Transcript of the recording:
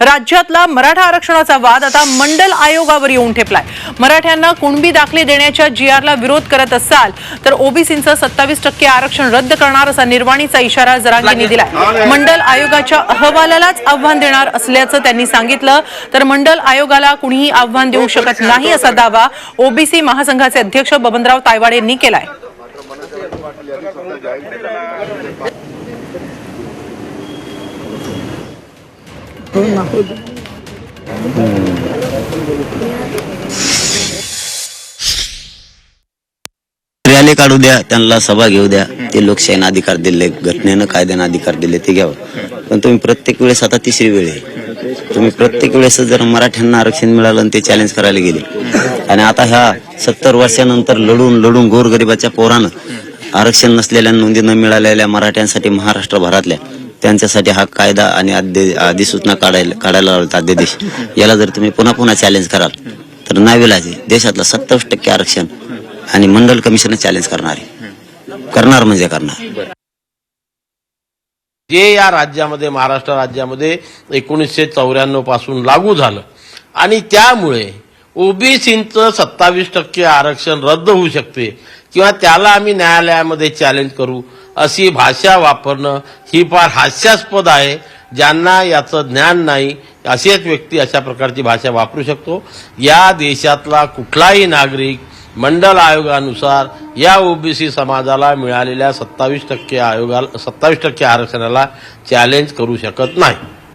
राज्यातला मराठा आरक्षणाचा वाद आता मंडल आयोगावर येऊन ठेपलाय. मराठ्यांना कुणबी दाखले देण्याच्या जी आरला विरोध करत असाल तर ओबीसीचं सत्तावीस टक्के आरक्षण रद्द करणार असा निर्वाणीचा इशारा जरांगींनी दिलाय. मंडल आयोगाच्या अहवालालाच आव्हान देणार असल्याचं त्यांनी सांगितलं तर मंडल आयोगाला कुणीही आव्हान देऊ शकत नाही असा दावा ओबीसी महासंघाचे अध्यक्ष बबनराव तायवाडे यांनी केलाय. रॅली काढू द्या त्यांना सभा घेऊ द्या. ते लोकशाहीनं अधिकार दिले घटनेनं कायद्यानं अधिकार दिले ते घ्यावं. पण तुम्ही प्रत्येक वेळेस आता तिसरी वेळ आहे. तुम्ही प्रत्येक वेळेस जर मराठ्यांना आरक्षण मिळालं आणि ते चॅलेंज करायला गेले. आणि आता ह्या सत्तर वर्षानंतर लढून लढून गोरगरिबाच्या पोरानं आरक्षण नसलेल्या नोंदी न मिळालेल्या मराठ्यांसाठी महाराष्ट्रभरातल्या त्यांच्यासाठी हा कायदा आणि आद्य- अधिसूचना काढायला काढायला लावतात अध्यादेश याला जर तुम्ही पुन्हा पुन्हा चॅलेंज कराल तर नाविलाज आहे देशातलं सत्तावीस टक्के आरक्षण आणि मंडल कमिशन चॅलेंज करणार. आहे करणार म्हणजे करणार. जे या राज्यामध्ये महाराष्ट्र राज्यामध्ये एकोणीसशे चौऱ्याण्णवपासून लागू झालं आणि त्यामुळे ओबीसीचं सत्तावीस टक्के आरक्षण रद्द होऊ शकते किंवा त्याला आम्ही न्यायालयामध्ये चॅलेंज करू अशी भाषा वापरणं ही फार हास्यास्पद आहे. ज्यांना याचं ज्ञान नाही असेच व्यक्ती अशा प्रकारची भाषा वापरू शकतो. या देशातला कुठलाही नागरिक मंडल आयोगानुसार या ओबीसी समाजाला मिळालेल्या सत्तावीस टक्के आयोगाला सत्तावीस टक्के आरक्षणाला चॅलेंज करू शकत नाही.